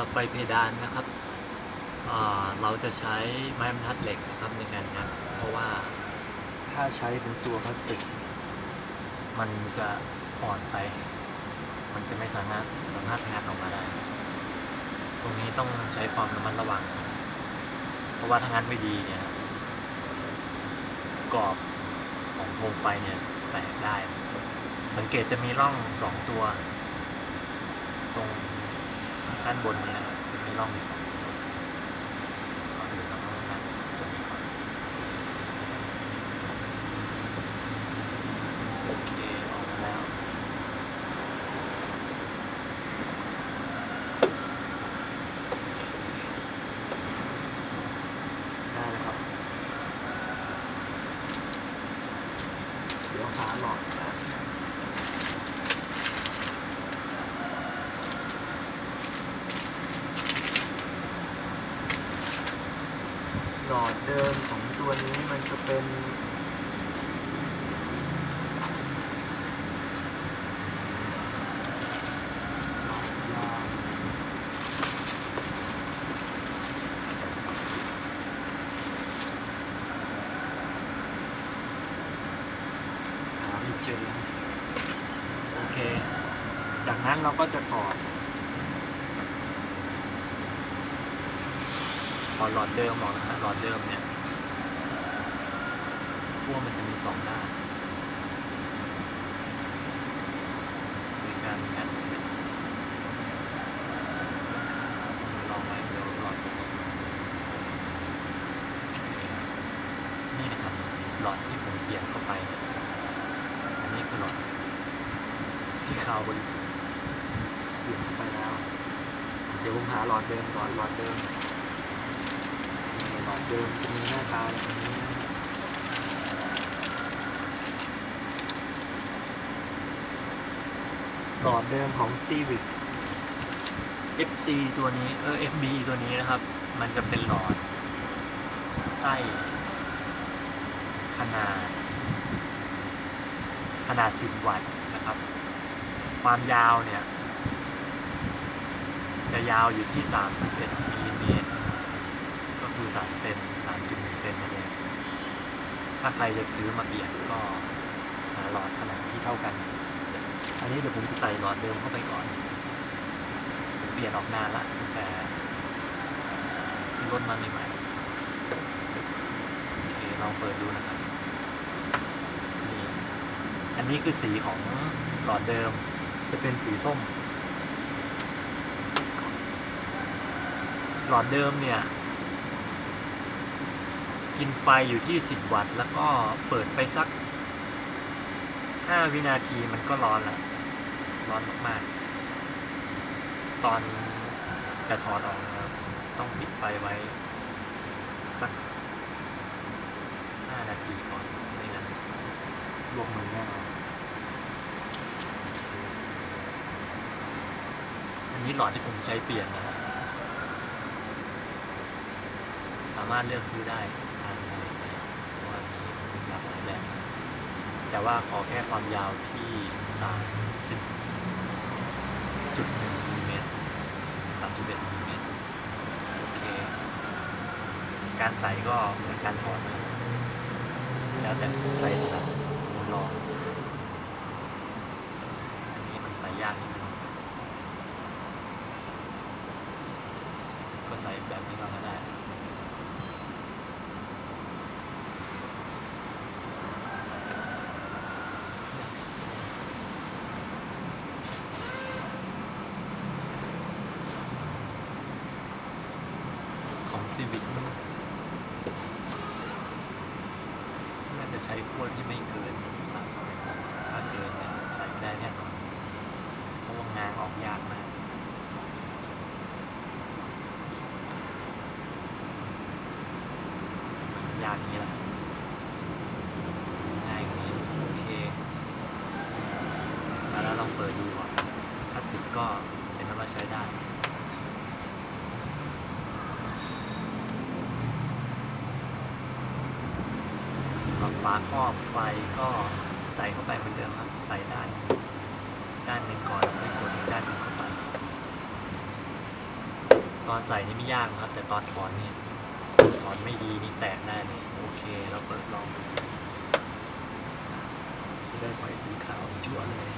หรับไฟเพดานนะครับ เราจะใช้ไม้บรรทัดเหล็กนะครับในการงัดเพราะว่าถ้าใช้เป็นตัวพลาสติก มันจะอ่อนไป มันจะไม่สามารถสามารถงัดออกมาได้ ตรงนี้ต้องใช้ความระมัดระวัง เพราะว่าถ้างัดไม่ดีเนี่ยกรอบของโคมไฟเนี่ยแตกได้ สังเกตจะมีร่องสองตัว ตรง ด้านบนนี้นะครับจะมีร่องอยู่สองตัวก่อนอื่นเราต้องงัดตัวนี้ก่อนโอเคออกมาแล้ว ได้แล้วครับ เดี๋ยวหาหลอดนะ หลอดเดิมของตัวนี้มันจะเป็นเจอโอเค จากนั้นเราก็จะถอด อหลอดเดิมออกนะฮะหลอดเดิมเนี่ยขั้วมันจะมีสองด้านมีการงัดเป็นลองไว้เดี๋ยวหลอดจะตกนี่นะครับหลอดที่ผมเปลี่ยนเข้าไป อันนี้คือหลอดสีขาวบริสุทธิ์เปลี่ยนเข้าไปแล้ว เดี๋ยวผมหาหลอดเดิมก่อนหลอดเดิม นี่หลอดเดิมจะมีหน้าตาแบบนี้นะหลอดเดิมของ Civic FC ตัวนี้เออ FB ตัวนี้นะครับ มันจะเป็นหลอด ไส้ขนาด ขนาด 10 วัตต์นะครับ ความยาวเนี่ย จะยาวอยู่ที่ 31มิล 3เซน3.1เซนนั่นเองถ้าใครจะซื้อมาเปลี่ยนก็หาหลอดขนาดที่เท่ากัน อันนี้เดี๋ยวผมจะใส่หลอดเดิมเข้าไปก่อน เปลี่ยนออกนานละตั้งแต่ซื้อรถมาใหม่ๆโอเคลองเปิดดูนะครับนี่อันนี้คือสีของหลอดเดิมจะเป็นสีส้ม หลอดเดิมเนี่ย กินไฟอยู่ที่ 10 วัตต์ แล้วก็เปิดไปสัก 5 วินาทีมันก็ร้อนล้วร้อนมากๆ ตอนจะถอดออกนะครับต้องปิดไฟไว้ สัก 5 นาทีก่อนไม่งั้นลวกมือแน่นอนอันนี้หลอดที่ผมใช้เปลี่ยนนะฮะสามารถเลือกซื้อได้ทางในเว็บเพราะว่ามีหลากหลายแบบ แต่ว่าขอแค่ความยาวที่ 30.1มิลลิเมตร31มิลลิเมตรโอเค การใส่ก็เหมือนการถอดนะแล้วแต่ใครถนัดผมลองอันนี้มันใส่ยากนิดนึงก็ใส่แบบนี้ก็ได้ ของ ซีวิกน่าจะใช้ขั้วที่ไม่เกินสามสิบถ้าเกินเนี่ยใส่ไม่ได้แน่นอนเพราะว่างานออกยากมากยากนี้แหละง่ายกว่านี้โอเคมาแล้วลองเปิดดูก่อน ถ้าติดก็เป็นว่าใช้ได้ ครับฝาครอบไฟก็ใส่เข้าไปเหมือนเดิมครับ ใส่ด้าน ด้านหนึ่งก่อนแล้วค่อยกดอีกด้านหนึ่งเข้าไป ตอนใส่นี่ไม่ยากครับ แต่ตอนถอนนี่ถอนไม่ดีนี่แตกแน่เลยโอเคเราเปิดลองได้ไฟสีขาวชัวร์เลย